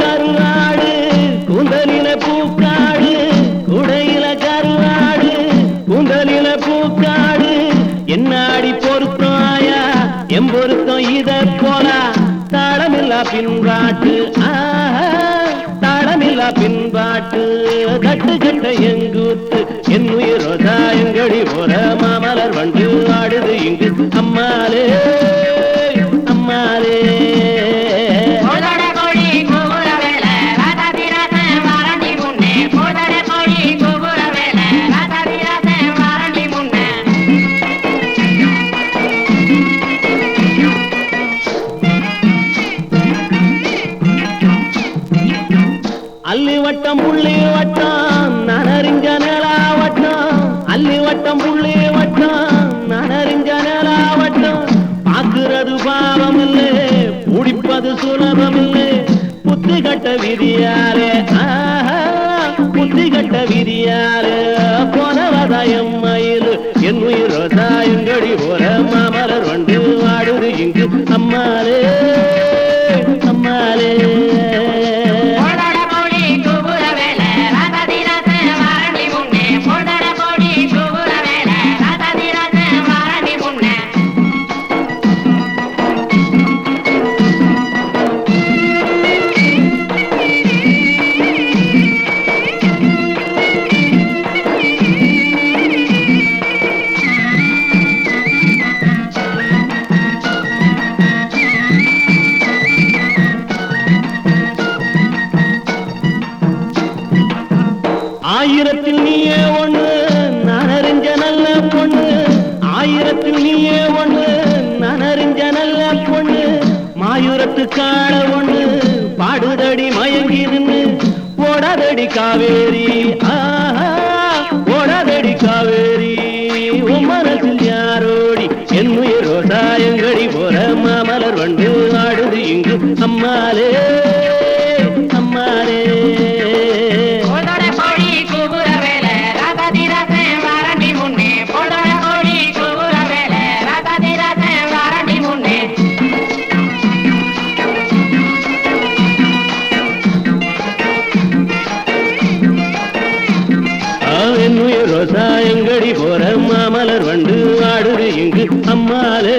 கருவாடு கூந்தலில பூக்காடு குடையில கருவாடு கூந்தலில பூக்காடு. என்னாடி பொருத்தாயா எம் பொருத்தம் இத போலா? தாளமில்லா பின்பாட்டு தாளமில்லா பின்பாட்டு கட்டு கட்ட எங்கூத்து. என் உயிரோதா எங்கடி போற மாமலர் வண்டு ஆடுது இங்கு அம்மாலே. வட்டம் புள்ளி வட்டம் நனறிஞ்ச நிலா வட்டம். அள்ளி வட்டம் புள்ளி வட்டம் நனறிஞ்ச நிலா வட்டம். பாக்குறது பாவம் இல்லை பிடிப்பது சுலபம் இல்லை புத்தி கட்ட விதியாரே புத்தி கட்ட விதியாலே போனவதாயம் மயில் என் உயிரோதா ஆயிரத்தில் நீயே ஒண்ணு நான் அறிஞ்ச நல்ல பொண்ணு. ஆயிரத்தில் நீயே ஒண்ணு நான் அறிஞ்ச நல்ல பொண்ணு. மாயூரத்து காண ஒண்ணு பாடுதடி மயங்கி நின்னு. ஓடாதடி காவேரி ஆஹா ஓடாதடி காவேரி. உமரத்தில் யாரோடி என் உயிரோ தாயங்கடி. போற மாமலர் வந்து ஆடுது இங்கு அம்மாலே. விவசாயங்கடி போற மாமலர் வண்டு ஆடுது இங்கு அம்மாலே.